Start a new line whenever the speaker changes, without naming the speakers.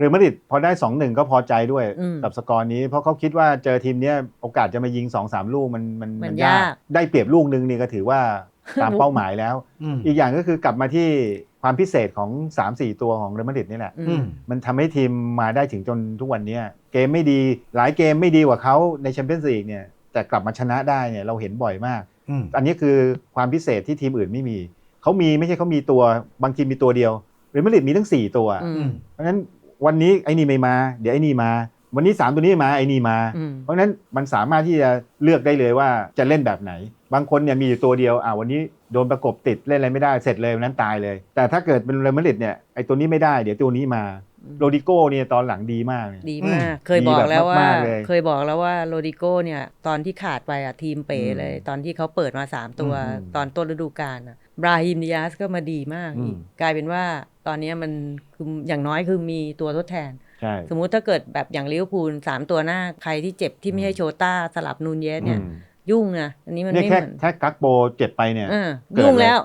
เรอัลมาดริดพอได้2-1ก็พอใจด้วย
อืม
กับสกอร์นี้ เพราะเขาคิดว่าเจอทีมเนี้ยโอกาสจะมายิง2-3ลูกมันมัน
มัน
ยาก
ยาก
ได้เปรียบลูกนึงนี่ก็ถือว่าตามเป้าหมายแล้ว
อืม
อีกอย่างก็คือกลับมาที่ความพิเศษของ 3-4 ตัวของเรอัลมาดริดนี่แหละ
อื
อื
ม
ม
มันทำให้ทีมมาได้ถึงจนทุกวันเนี้ยเกมไม่ดีหลายเกมไม่ดีกว่าเขาในแชมเปี้ยนส์ลีกเนี่ยแต่กลับมาชนะได้เนี่ยเราเห็นบ่อยมาก
อืม
อันนี้คือความพิเศษที่ทีมอื่นไม่มี เขามีไม่ใช่เขามีตัวบางทีมมีตัวเดียวเรอัลมาดริดมีทั้ง 4 ตัว
อื
อื
ม
ม
เพราะฉะนั้น วันนี้ไอ้นี่ไม่มา เดี๋ยวไอ้นี่มา วันนี้ 3 ตัวนี้มาไอ้นี่มา
อืม
เพราะฉะนั้นมันสามารถที่จะเลือกได้เลยว่าจะเล่นแบบไหน บางคนเนี่ยมีอยู่ตัวเดียวอ่าวันนี้โดนประกบติดเล่นอะไรไม่ได้เสร็จเลยวันนั้นตายเลย แต่ถ้าเกิดเป็นเรอัลมาดริดเนี่ยไอ้ตัวนี้ไม่ได้เดี๋ยวตัวนี้มา โรดิโก้เนี่ยตอนหลังดีมากเลย
ดี
อื
มามกเคยบอกแล้วว่า
ดีแบบมากๆเลย
เคยบอกแล้วว่าโรดิโก้เนี่ยตอนที่ขาดไปอะทีมเป๋
อืม
เลย ตอนที่เขาเปิดมา 3 ตัว
อืม
ตอนต้นฤดูกาลอะบราฮิมดิยาสก็มาดีมาก
อืม
อีกกลายเป็นว่าตอนนี้มันคืออย่างน้อยคือมีตัวทดแทน
ใช่
สมมุติถ้าเกิดแบบอย่างลิเวอร์พูลสามตัวหน้าใครที่เจ็บที่ไม่ใช่โชต้าสลับนูนเยสเนี่ย
อืม
ยุ่งนะอันนี้มัน
เนี่ย
ไม่เห
แค่
มือน
แค่กักโปเจ็บไปเนี่ย
เออ
เกิด
ยุ่ง
เลย
แล้ว